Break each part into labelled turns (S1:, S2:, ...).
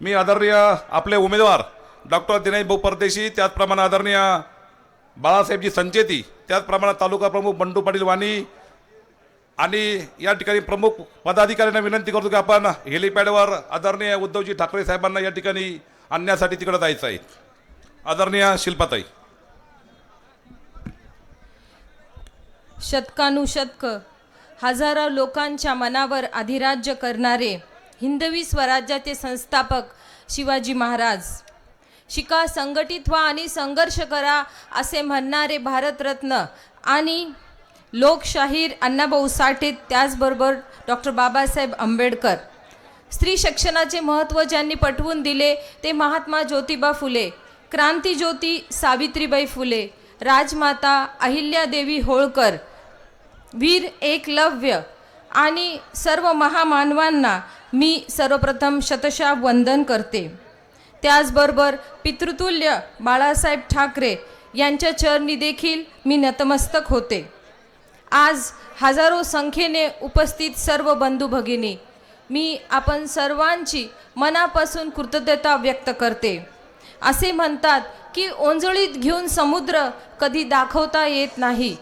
S1: मी आदरणीय आपले उमेदवार डॉक्टर दिनेश भाऊ परदेशी त्याचप्रमाणे आदरणीय बाळासाहेबजी संचेती त्याचप्रमाणे तालुका प्रमुख बंडू पाटील वाणी आणि या ठिकाणी प्रमुख पदाधिकाऱ्यांना विनंती करतो की आपण हेलिपॅडवर आदरणीय उद्धवजी ठाकरे साहेबांना या ठिकाणी आणण्यासाठी तिकडे जायचं आहे. आदरणीय शिल्पाताई.
S2: शतकानुशतक हजारो लोकांच्या मनावर अधिराज्य करणारे हिंदवी स्वराज्याचे संस्थापक शिवाजी महाराज. शिका संघटित व्हा आणि संघर्ष करा असे म्हणणारे भारतरत्न आणि लोकशाहीर अण्णाभाऊ साठे त्याचबरोबर डॉक्टर बाबासाहेब आंबेडकर. स्त्री शिक्षणाचे महत्त्व ज्यांनी पटवून दिले ते महात्मा ज्योतिबा फुले क्रांतीज्योती सावित्रीबाई फुले राजमाता अहिल्यादेवी होळकर वीर एकलव्य आणि सर्व महामानवांना मी सर्वप्रथम शतशा वंदन करते. त्याचबरोबर पितृतुल्य बाळासाहेब ठाकरे यांच्या चरणी देखील मी नतमस्तक होते. आज हजारो संख्येने उपस्थित सर्व बंधू भगिनी मी आपण सर्वांची मनापासून कृतज्ञता व्यक्त करते. असे म्हणतात की ओंजळीत घेऊन समुद्र कधी दाखवता येत नाही.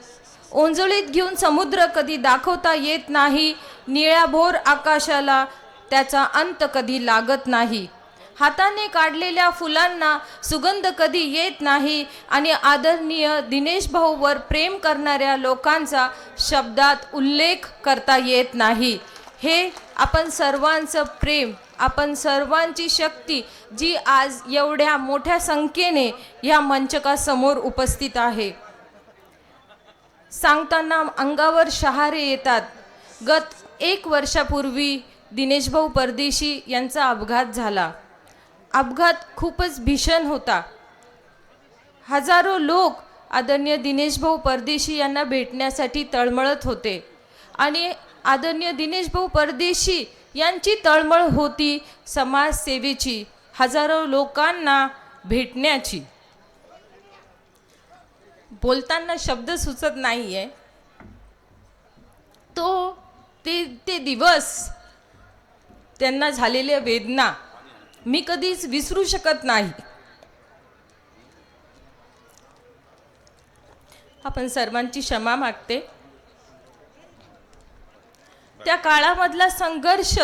S2: ओंजळीत घेऊन समुद्र कधी दाखवता येत नाही निळ्याभोर आकाशाला त्याचा अंत कधी लागत नाही. हाताने काढलेल्या फुलांना सुगंध कधी येत नाही आणि आदरणीय दिनेश भाऊवर प्रेम करणाऱ्या लोकांचा शब्दात उल्लेख करता येत नाही. हे आपण सर्वांचं प्रेम आपण सर्वांची शक्ती जी आज एवढ्या मोठ्या संख्येने या मंचकासमोर उपस्थित आहे. सांगताना अंगावर शहारे येतात. गत एक वर्षापूर्वी दिनेशभाऊ परदेशी यांचा अपघात झाला. अपघात खूपच भीषण होता. हजारो लोक आदरणीय दिनेशभाऊ परदेशी यांना भेटण्यासाठी तळमळत होते. आणि आदरणीय दिनेशभाऊ परदेशी यांची तळमळ होती समाजसेवेची हजारो लोकांना भेटण्याची. बोलताना शब्द सुचत नाही आहे तो ते ते दिवस त्यांना झालेल्या वेदना मी कधीच विसरू शकत नाही. आपण सर्वांची क्षमा मागते. त्या काळामधला संघर्ष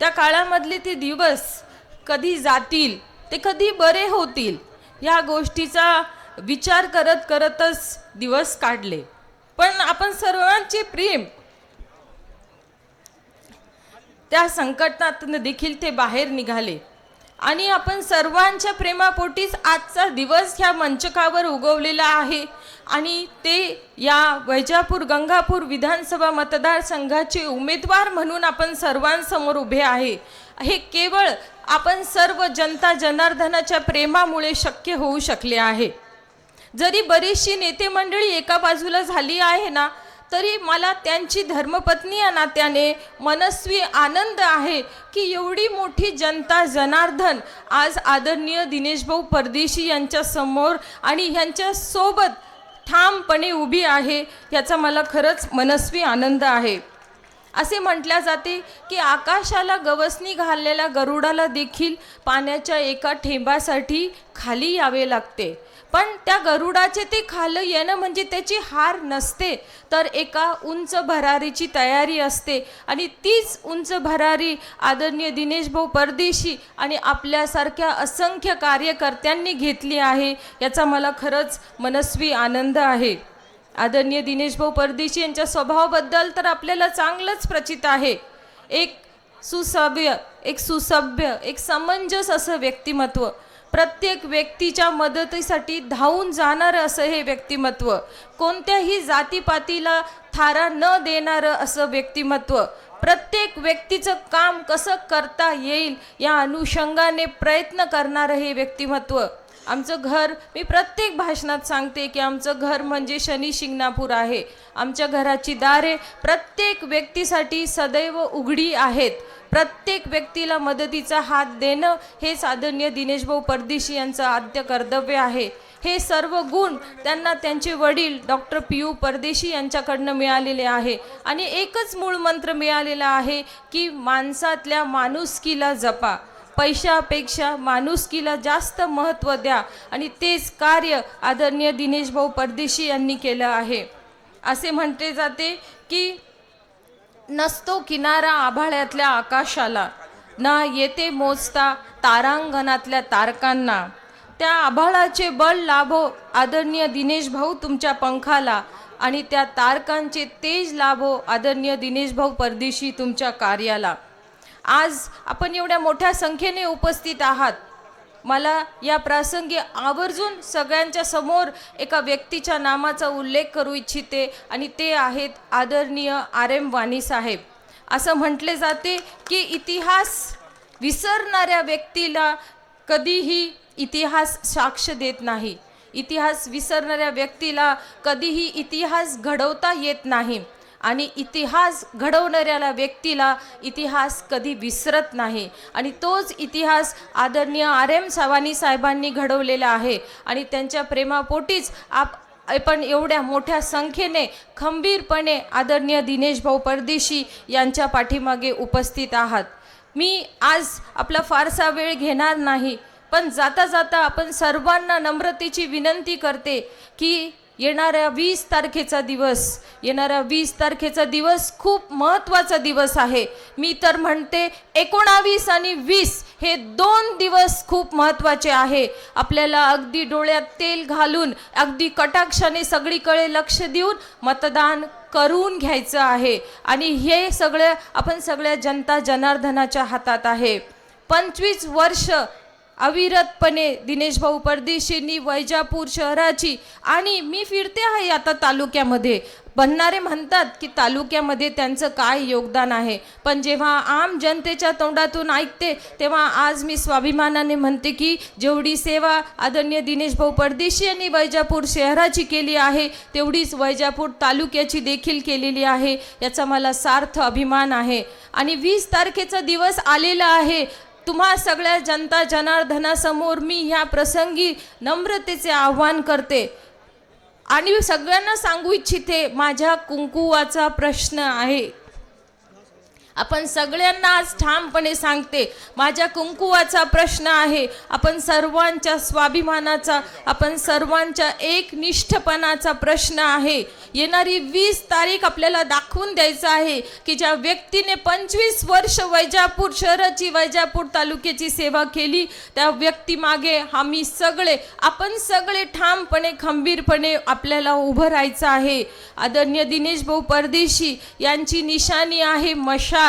S2: त्या काळामधले ते दिवस कधी जातील ते कधी बरे होतील या गोष्टीचा विचार करत करतच दिवस काढले. पण आपण सर्वांचे प्रेम त्या संकटातून देखील ते बाहेर निघाले. आणि आपण सर्वांच्या प्रेमापोटीच आजचा दिवस ह्या मंचकावर उगवलेला आहे. आणि ते या वैजापूर गंगापूर विधानसभा मतदारसंघाचे उमेदवार म्हणून आपण सर्वांसमोर उभे आहे. हे केवळ आपण सर्व जनता जनार्दनाच्या प्रेमामुळे शक्य होऊ शकले आहे. जरी बरीचशी नेते मंडळी एका बाजूला झाली आहे ना तरी मला त्यांची धर्मपत्नी या नात्याने मनस्वी आनंद आहे की एवढी मोठी जनता जनार्दन आज आदरणीय दिनेशभाऊ परदेशी यांच्या समोर आणि ह्यांच्यासोबत ठामपणे उभी आहे याचा मला खरंच मनस्वी आनंद आहे. असे म्हटल्या जाते की आकाशाला गवसणी घाललेल्या गरुडाला देखील पाण्याच्या एका ठेंबासाठी खाली यावे लागते. पण त्या गरुडाचे ते खालं येणं म्हणजे त्याची हार नसते. तर एका उंच भरारीची तयारी असते आणि तीच उंच भरारी आदरणीय दिनेशभाऊ परदेशी आणि आपल्यासारख्या असंख्य कार्यकर्त्यांनी घेतली आहे. याचा मला खरंच मनस्वी आनंद आहे. आदरणीय दिनेशभाऊ परदेशी यांच्या स्वभावाबद्दल तर आपल्याला चांगलंच प्रचित आहे. एक सुसभ्य एक सुसभ्य एक समंजस असं व्यक्तिमत्व. प्रत्येक व्यक्तीच्या मदतीसाठी धावून जाणारं असं हे व्यक्तिमत्व. कोणत्याही जातीपातीला थारा न देणारं असं व्यक्तिमत्व. प्रत्येक व्यक्तीचं काम कसं करता येईल या अनुषंगाने प्रयत्न करणारं हे व्यक्तिमत्व. आमचं घर मी प्रत्येक भाषणात सांगते की आमचं घर म्हणजे शनी शिंगणापूर आहे. आमच्या घराची दारे प्रत्येक व्यक्तीसाठी सदैव उघडी आहेत. प्रत्येक व्यक्तीला मदतीचा हात देणं हे साधन्य दिनेशभाऊ परदेशी यांचं आद्य कर्तव्य आहे. हे सर्व गुण त्यांना त्यांचे वडील डॉक्टर पी यू परदेशी यांच्याकडनं मिळालेले आहे. आणि एकच मूळ मंत्र मिळालेला आहे की माणसातल्या माणुसकीला जपा. पैशापेक्षा माणुसकीला जास्त महत्त्व द्या आणि तेच कार्य आदरणीय दिनेशभाऊ परदेशी यांनी केलं आहे. असे म्हटले जाते की नसतो किनारा आभाळ्यातल्या आकाशाला. ना येते मोजता तारांगणातल्या तारकांना. त्या आभाळाचे बळ लाभो आदरणीय दिनेश भाऊ तुमच्या पंखाला आणि त्या तारकांचे तेज लाभो आदरणीय दिनेश भाऊ परदेशी तुमच्या कार्याला. आज आपण एवढ्या मोठ्या संख्येने उपस्थित आहात. मला या प्रासंगी आवर्जून सगळ्यांच्या समोर एका व्यक्तीच्या नामाचा उल्लेख करू इच्छिते आणि ते आहेत आदरणीय आर एम वाणी साहेब. असं म्हटले जाते की इतिहास विसरणाऱ्या व्यक्तीला कधीही इतिहास साक्ष देत नाही. इतिहास विसरणाऱ्या व्यक्तीला कधीही इतिहास घडवता येत नाही. आणि इतिहास घडवणाऱ्याला व्यक्तीला इतिहास कधी विसरत नाही. आणि तोच इतिहास आदरणीय आर एम सावानी साहेबांनी घडवलेला आहे. आणि त्यांच्या प्रेमापोटीच आप पण एवढ्या मोठ्या संख्येने खंबीरपणे आदरणीय दिनेश भाऊ परदेशी यांच्या पाठीमागे उपस्थित आहात. मी आज आपला फारसा वेळ घेणार नाही पण जाता जाता आपण सर्वांना नम्रतेची विनंती करते की येणाऱ्या वीस तारखेचा दिवस येणाऱ्या वीस तारखेचा दिवस खूप महत्त्वाचा दिवस आहे. मी तर म्हणते एकोणावीस आणि वीस हे दोन दिवस खूप महत्त्वाचे आहे. आपल्याला अगदी डोळ्यात तेल घालून अगदी कटाक्षाने सगळीकडे लक्ष देऊन मतदान करून घ्यायचं आहे. आणि हे सगळं आपण सगळ्या जनता जनार्दनाच्या हातात आहे. पंचवीस वर्ष अविरतपणे दिनेश भाऊ परदेशींनी वैजापूर शहराची आणि मी फिरते आहे आता तालुक्यामध्ये. बनणारे म्हणतात की तालुक्यामध्ये त्यांचं काय योगदान आहे. पण जेव्हा आम जनतेच्या तोंडातून ऐकते तेव्हा आज मी स्वाभिमानाने म्हणते की जेवढी सेवा आदरणीय दिनेशभाऊ परदेशी यांनी वैजापूर शहराची केली आहे तेवढीच वैजापूर तालुक्याची देखील केलेली आहे याचा मला सार्थ अभिमान आहे. आणि वीस तारखेचा दिवस आलेला आहे. तुम्हा सगळ्या जनता जनार्दनासमोर मी ह्या प्रसंगी नम्रतेचे आव्हान करते. आणि सगळ्यांना सांगू इच्छिते माझ्या कुंकुवाचा प्रश्न आहे. आपण सगळ्यांना आज ठामपणे सांगते माझ्या कुंकुवाचा प्रश्न आहे आपण सर्वांच्या स्वाभिमानाचा आपण सर्वांच्या एकनिष्ठपणाचा प्रश्न आहे. येणारी वीस तारीख आपल्याला दाखवून द्यायचं आहे की ज्या व्यक्तीने पंचवीस वर्ष वैजापूर शहराची वैजापूर तालुक्याची सेवा केली त्या व्यक्तीमागे आम्ही सगळे आपण सगळे ठामपणे खंबीरपणे आपल्याला उभं राहायचं आहे. आदरणीय दिनेश भाऊ परदेशी यांची निशाणी आहे मशाल.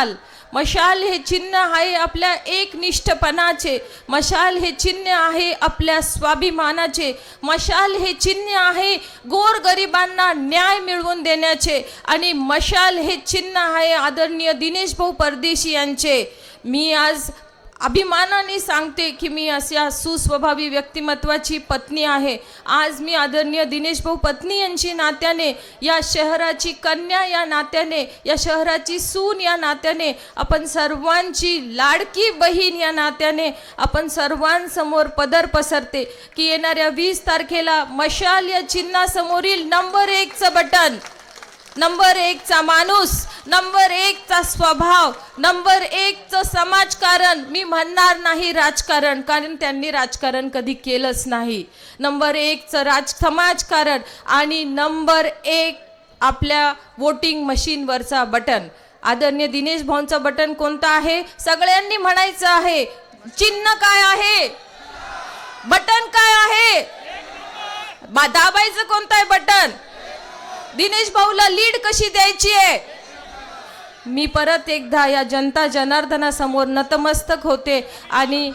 S2: मशाल. हे चिन्ह आहे आपल्या एकनिष्ठपणाचे. मशाल हे चिन्ह आहे आपल्या स्वाभिमानाचे. मशाल हे चिन्ह आहे गोरगरिबांना न्याय मिळवून देण्याचे. आणि मशाल हे चिन्ह आहे आदरणीय दिनेश भाऊ परदेशी यांचे. मी आज अभिमानाने सांगते की मी अशा सुस्वभावी व्यक्तिमत्वाची पत्नी आहे. आज मी आदरणीय दिनेश भाऊ पत्नी यांची नात्याने या शहराची कन्या या नात्याने या शहराची सून या नात्याने आपण सर्वांची लाडकी बहीण या नात्याने आपण सर्वांसमोर पदर पसरते की येणाऱ्या वीस तारखेला मशाल या चिन्हासमोरील नंबर एकचं बटन. नंबर एकचा माणूस नंबर एकचा स्वभाव नंबर एकचं समाजकारण. मी म्हणणार नाही राजकारण कारण त्यांनी राजकारण कधी केलंच नाही. नंबर एकचं राज समाजकारण आणि नंबर एक आपल्या वोटिंग मशीनवरचा बटन आदरणीय दिनेश भाऊंचं बटन कोणतं आहे? सगळ्यांनी म्हणायचं आहे चिन्ह काय आहे? बटन काय आहे? बा- दाबायचं कोणतं आहे बटन दिनेश भाऊला लीड कशी द्यायची आहे? मी परत एकदा या जनता जनार्दनासमोर नतमस्तक होते आणि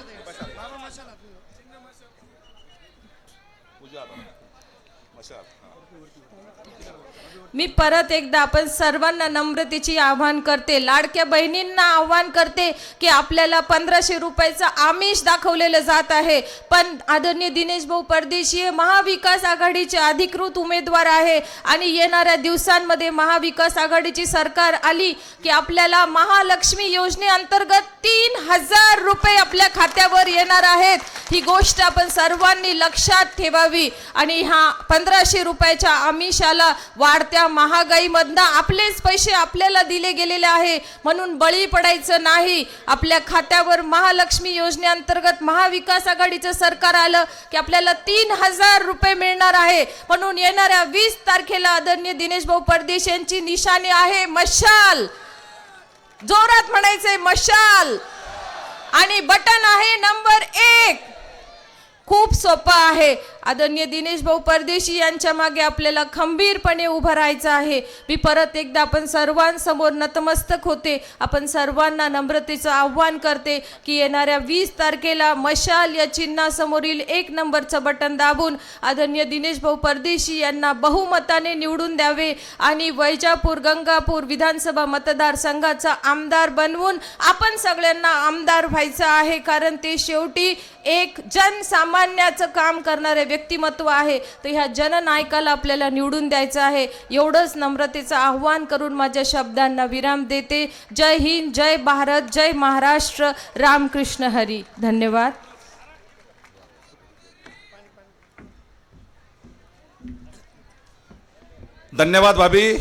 S2: मी परत एकदा आपण सर्वांना नम्रतेची आव्हान करते लाडक्या बहिणींना आव्हान करते की आपल्याला पंधराशे रुपयाचं आमिष दाखवलेलं जात आहे. पण आदरणीय दिनेश भाऊ परदेशी हे महाविकास आघाडीचे अधिकृत उमेदवार आहे आणि येणाऱ्या दिवसांमध्ये महाविकास आघाडीची सरकार आली की आपल्याला महालक्ष्मी योजनेअंतर्गत तीन हजार रुपये आपल्या खात्यावर येणार आहेत. ही गोष्ट आपण सर्वांनी लक्षात ठेवावी आणि ह्या पंधराशे रुपयाच्या आमिषाला वाढत्या महागाईमधनं आपलेच पैसे आपल्याला दिले गेलेले आहे. म्हणून बळी पडायचं नाही. आपल्या खात्यावर महालक्ष्मी योजनेअंतर्गत महाविकास आघाडीचं सरकार आलं की आपल्याला तीन हजार रुपये मिळणार आहे. म्हणून येणाऱ्या वीस तारखेला आदरणीय दिनेश भाऊ परदेश यांची निशाणी आहे मशाल. जोरात म्हणायचंय मशाल. आणि बटन आहे नंबर एक. खूप सोपं आहे. आदरणीय दिनेश भाऊ परदेशी यांच्या मागे आपल्याला खंबीरपणे उभं राहायचं आहे. मी परत एकदा आपण सर्वांसमोर नतमस्तक होते. आपण सर्वांना नम्रतेचं आव्हान करते की येणाऱ्या वीस तारखेला मशाल या चिन्हासमोरील एक नंबरचं बटन दाबून आदरणीय दिनेश भाऊ परदेशी यांना बहुमताने निवडून द्यावे आणि वैजापूर गंगापूर विधानसभा मतदारसंघाचा आमदार बनवून आपण सगळ्यांना आमदार व्हायचं आहे. कारण ते शेवटी एक जनसामान्याचं काम करणारे व्यक्तिमत्व आहे तर ह्या जननायकाला आपल्याला निवडून द्यायचं आहे. एवढंच नम्रतेचं आव्हान करून माझ्या शब्दांना विराम देते. जय हिंद जय भारत जय महाराष्ट्र. रामकृष्ण हरी. धन्यवाद.
S1: धन्यवाद भाभी.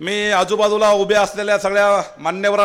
S1: मी आजूबाजूला उभ्या असलेल्या सगळ्या मान्यवरांना